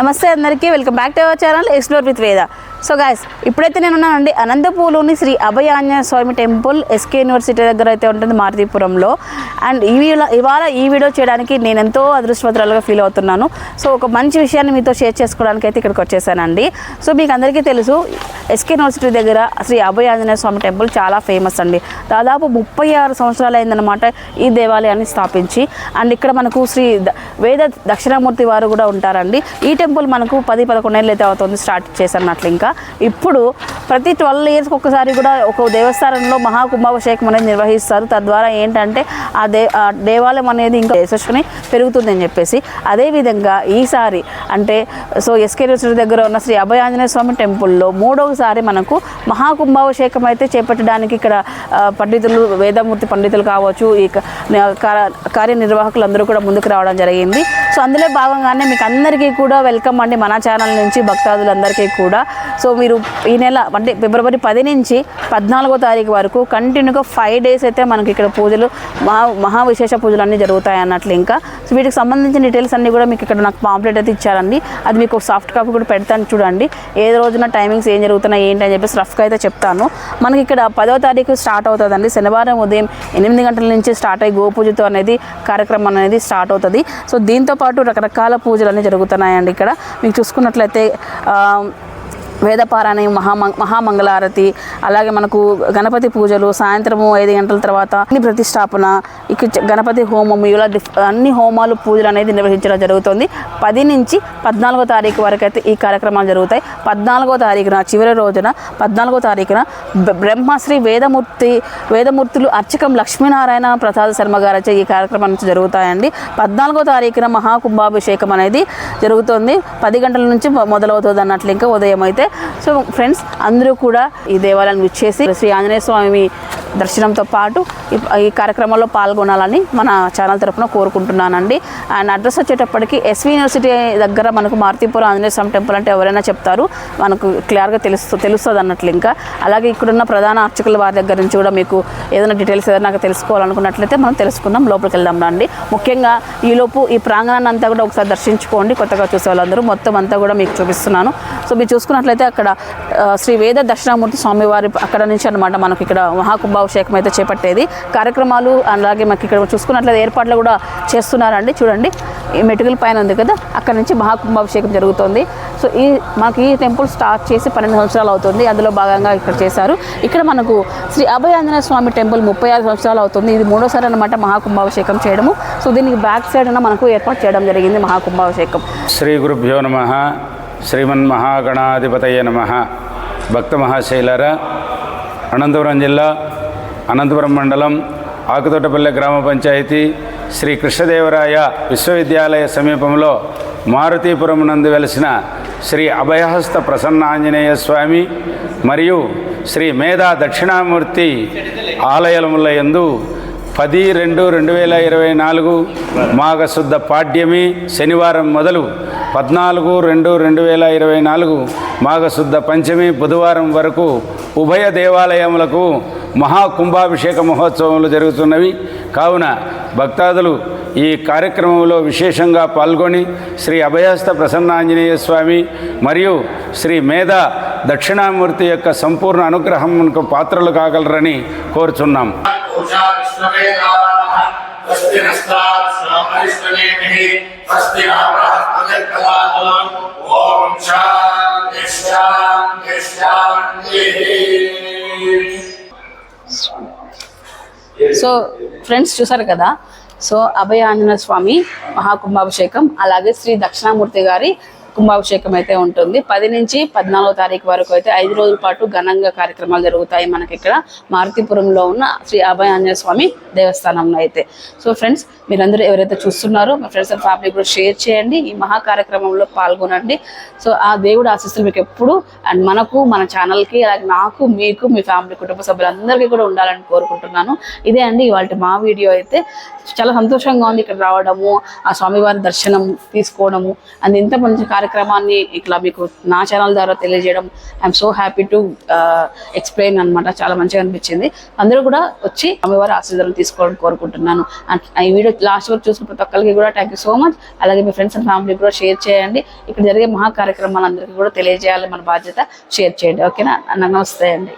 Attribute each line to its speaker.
Speaker 1: నమస్తే అందరికీ welcome back to our channel explore with Veda. So guys ఇప్పుడైతే నేను ఉన్నానండి అనంతపూర్లోని Shri Abhaya Anjaneya Swami temple SK university దగ్గర అయితే ఉంటుంది మారుతీపురంలో. అండ్ ఈ ఇవాళ ఈ వీడియో చేయడానికి నేను ఎంతో అదృష్టవంతురాలుగా ఫీల్ అవుతున్నాను. సో ఒక మంచి విషయాన్ని మీతో షేర్ చేసుకోవడానికి అయితే ఇక్కడికి వచ్చేసానండి. సో మీకు అందరికీ తెలుసు ఎస్కే యూనివర్సిటీ దగ్గర శ్రీ అభయ ఆంజనేయ స్వామి టెంపుల్ చాలా ఫేమస్ అండి. దాదాపు ముప్పై ఆరు సంవత్సరాలు అయిందనమాట ఈ దేవాలయాన్ని స్థాపించి అండ్ ఇక్కడ మనకు శ్రీ వేద దక్షిణామూర్తి వారు కూడా ఉంటారండి. ఈ టెంపుల్ మనకు పది పదకొండేళ్ళు అయితే అవుతుంది స్టార్ట్ చేశారన్నట్లు ఇంకా. ఇప్పుడు ప్రతి ట్వెల్వ్ ఇయర్స్కి ఒకసారి కూడా ఒక దేవస్థానంలో మహాకుంభాభిషేకం అనేది నిర్వహిస్తారు. తద్వారా ఏంటంటే ఆ దే ఆ దేవాలయం అనేది ఇంకా యశస్సుని పెరుగుతుందని చెప్పేసి. అదేవిధంగా ఈసారి అంటే సో ఎస్కే యూనివర్సిటీ దగ్గర ఉన్న శ్రీ అభయ ఆంజనేయ స్వామి టెంపుల్లో మూడవసారి మనకు మహాకుంభాభిషేకం అయితే చేపట్టడానికి ఇక్కడ పండితులు వేదమూర్తి పండితులు కావచ్చు ఈ కార్యనిర్వాహకులు అందరూ కూడా ముందుకు రావడం జరిగింది. సో అందులో భాగంగానే మీకు అందరికీ కూడా వెల్కమ్ అండి. మన ఛానల్ నుంచి భక్తాదులందరికీ కూడా సో మీరు ఈ నెల అంటే ఫిబ్రవరి పది నుంచి పద్నాలుగో తారీఖు వరకు కంటిన్యూగా ఫైవ్ డేస్ అయితే మనకి ఇక్కడ పూజలు మహా మహా విశేష పూజలు అన్నీ జరుగుతాయి అన్నట్లు ఇంకా. సో వీటికి సంబంధించిన డీటెయిల్స్ అన్నీ కూడా మీకు ఇక్కడ నాకు పాంప్లెట్ అయితే ఇచ్చారండి. అది మీకు సాఫ్ట్ కాపీ కూడా పెడతాను చూడండి. ఏ రోజున టైమింగ్స్ ఏం జరుగుతున్నాయి ఏంటి అని చెప్పేసి రఫ్గా అయితే చెప్తాను. మనకి ఇక్కడ పదో తారీఖు స్టార్ట్ అవుతుందండి. శనివారం ఉదయం ఎనిమిది గంటల నుంచి స్టార్ట్ అయ్యి గోపూజతో అనేది కార్యక్రమం అనేది స్టార్ట్ అవుతుంది. సో దీంతో పాటు రకరకాల పూజలు అన్నీ జరుగుతున్నాయండి ఇక్కడ. మీకు చూసుకున్నట్లయితే వేదపారాయణ మహా మహామంగళారతి అలాగే మనకు గణపతి పూజలు సాయంత్రము ఐదు గంటల తర్వాత అన్ని ప్రతిష్టాపన ఇక గణపతి హోమం ఇలా అన్ని హోమాలు పూజలు అనేది నిర్వహించడం జరుగుతుంది. పది నుంచి పద్నాలుగో తారీఖు వరకు అయితే ఈ కార్యక్రమాలు జరుగుతాయి. పద్నాలుగో తారీఖున చివరి రోజున పద్నాలుగో తారీఖున బ్రహ్మశ్రీ వేదమూర్తి వేదమూర్తులు అర్చకం లక్ష్మీనారాయణ ప్రసాద్ శర్మ గారు ఈ కార్యక్రమం నుంచి జరుగుతాయండి. పద్నాలుగో తారీఖున మహాకుంభాభిషేకం అనేది జరుగుతుంది. పది గంటల నుంచి మొదలవుతుంది అన్నట్లు ఇంకా ఉదయం అయితే సో ఫ్రెండ్స్ అందరూ కూడా ఈ దేవాలయం విచ్చేసి శ్రీ ఆంజనేయ స్వామి దర్శనంతో పాటు ఈ- ఈ కార్యక్రమంలో పాల్గొనాలని మన ఛానల్ తరపున కోరుకుంటున్నానండి. అండ్ అడ్రస్ వచ్చేటప్పటికి ఎస్వి యూనివర్సిటీ దగ్గర మనకు మారుతీపురం ఆంజనేయ స్వామి టెంపుల్ అంటే ఎవరైనా చెప్తారు. మనకు క్లియర్గా తెలుస్తు తెలుస్తుంది అన్నట్లు ఇంకా. అలాగే ఇక్కడున్న ప్రధాన అర్చకుల వారి దగ్గర నుంచి కూడా మీకు ఏదైనా డీటెయిల్స్ ఏదైనా నాకు తెలుసుకోవాలనుకున్నట్లయితే మనం తెలుసుకుందాం లోపలికి వెళ్దాం రండి. ముఖ్యంగా ఈలోపు ఈ ప్రాంగణాన్ని అంతా కూడా ఒకసారి దర్శించుకోండి. కొత్తగా చూసే వాళ్ళందరూ. మొత్తం అంతా కూడా మీకు చూపిస్తున్నాను. సో మీరు చూసుకున్నట్లయితే అక్కడ శ్రీ వేద దక్షిణామూర్తి స్వామివారి అక్కడ నుంచి అనమాట మనకి ఇక్కడ మహాకుంభాభిషేకం అయితే చేపట్టేది. కార్యక్రమాలు అలాగే మనకి ఇక్కడ చూసుకున్నట్లయితే ఏర్పాట్లు కూడా చేస్తున్నారండి. చూడండి ఈ మెటుకుల పైన ఉంది కదా అక్కడ నుంచి మహాకుంభాభిషేకం జరుగుతుంది. సో ఈ మనకి ఈ టెంపుల్ స్టార్ట్ చేసి పన్నెండు సంవత్సరాలు అవుతుంది. అందులో భాగంగా ఇక్కడ చేశారు. ఇక్కడ మనకు శ్రీ అభయాంజనేయ స్వామి టెంపుల్ ముప్పై ఆరు సంవత్సరాలు అవుతుంది. ఇది మూడోసారి అనమాట మహాకుంభాభిషేకం చేయడము. సో దీనికి బ్యాక్ సైడ్ మనకు ఏర్పాటు చేయడం జరిగింది మహాకుంభాభిషేకం.
Speaker 2: శ్రీ గురుభ్యో నమ. శ్రీమన్మహాగణాధిపతయ నమ. భక్త మహాశైలరా అనంతపురం జిల్లా అనంతపురం మండలం ఆకుతోటపల్లె గ్రామ పంచాయతీ శ్రీ కృష్ణదేవరాయ విశ్వవిద్యాలయ సమీపంలో మారుతీపురం నందు వెలిసిన శ్రీ అభయహస్త ప్రసన్నాంజనేయ స్వామి మరియు శ్రీ మేధా దక్షిణామూర్తి ఆలయముల యందు పది రెండు రెండు వేల ఇరవై నాలుగు మాఘశుద్ధ పాడ్యమి శనివారం మొదలు పద్నాలుగు రెండు రెండు వేల ఇరవై నాలుగు మాఘశుద్ధ పంచమి బుధవారం వరకు ఉభయ దేవాలయములకు మహాకుంభాభిషేక మహోత్సవములు జరుగుతున్నవి. కావున భక్తాదులు ఈ కార్యక్రమంలో విశేషంగా పాల్గొని శ్రీ అభయస్థ ప్రసన్నాంజనేయ స్వామి మరియు శ్రీ మేధ దక్షిణామూర్తి యొక్క సంపూర్ణ అనుగ్రహంకు పాత్రలు కాగలరని కోరుచున్నాం.
Speaker 3: పూషా విశ్వవేదాः స్వస్తి శాంతి
Speaker 1: సో ఫ్రెండ్స్ చూసారు కదా? సో అభయ ఆంజనేయ స్వామి మహాకుంభాభిషేకం అలాగే శ్రీ దక్షిణామూర్తి గారి కుంభాభిషేకం అయితే ఉంటుంది. పది నుంచి పద్నాలుగో తారీఖు వరకు అయితే ఐదు రోజుల పాటు ఘనంగా కార్యక్రమాలు జరుగుతాయి మనకి ఇక్కడ మారుతిపురంలో ఉన్న శ్రీ అభయ స్వామి దేవస్థానంలో అయితే. సో ఫ్రెండ్స్ మీరందరూ ఎవరైతే చూస్తున్నారో మీ ఫ్రెండ్స్ అండ్ ఫ్యామిలీ కూడా షేర్ చేయండి. ఈ మహా కార్యక్రమంలో పాల్గొనండి. సో ఆ దేవుడు ఆశిస్తులు మీకు ఎప్పుడు అండ్ మనకు మన ఛానల్కి అలాగే నాకు మీకు మీ ఫ్యామిలీ కుటుంబ సభ్యులందరికీ కూడా ఉండాలని కోరుకుంటున్నాను. ఇదే అండి ఇవాళ మా వీడియో అయితే. చాలా సంతోషంగా ఉంది ఇక్కడ రావడము ఆ స్వామివారి దర్శనం తీసుకోవడము. అండ్ ఇంత మంచి కార్యక్రమం కార్యక్రమాన్ని ఇట్లా మీకు నా ఛానల్ ద్వారా తెలియజేయడం I'm so happy to explain అన్నమాట. చాలా మంచిగా అనిపించింది. అందరూ కూడా వచ్చి అమ్మవారి ఆశీర్వాదం తీసుకోవడం కోరుకుంటున్నాను. అండ్ ఈ వీడియో లాస్ట్ వరకు చూసిన ప్రతి ఒక్కరికి కూడా థ్యాంక్ యూ సో మచ్ అలాగే మీ ఫ్రెండ్స్ అండ్ ఫ్యామిలీ కూడా షేర్ చేయండి. ఇక్కడ జరిగే మహా కార్యక్రమాలందరికీ కూడా తెలియజేయాలి. మన బాధ్యత షేర్ చేయండి. ఓకేనా నమస్తే అండి.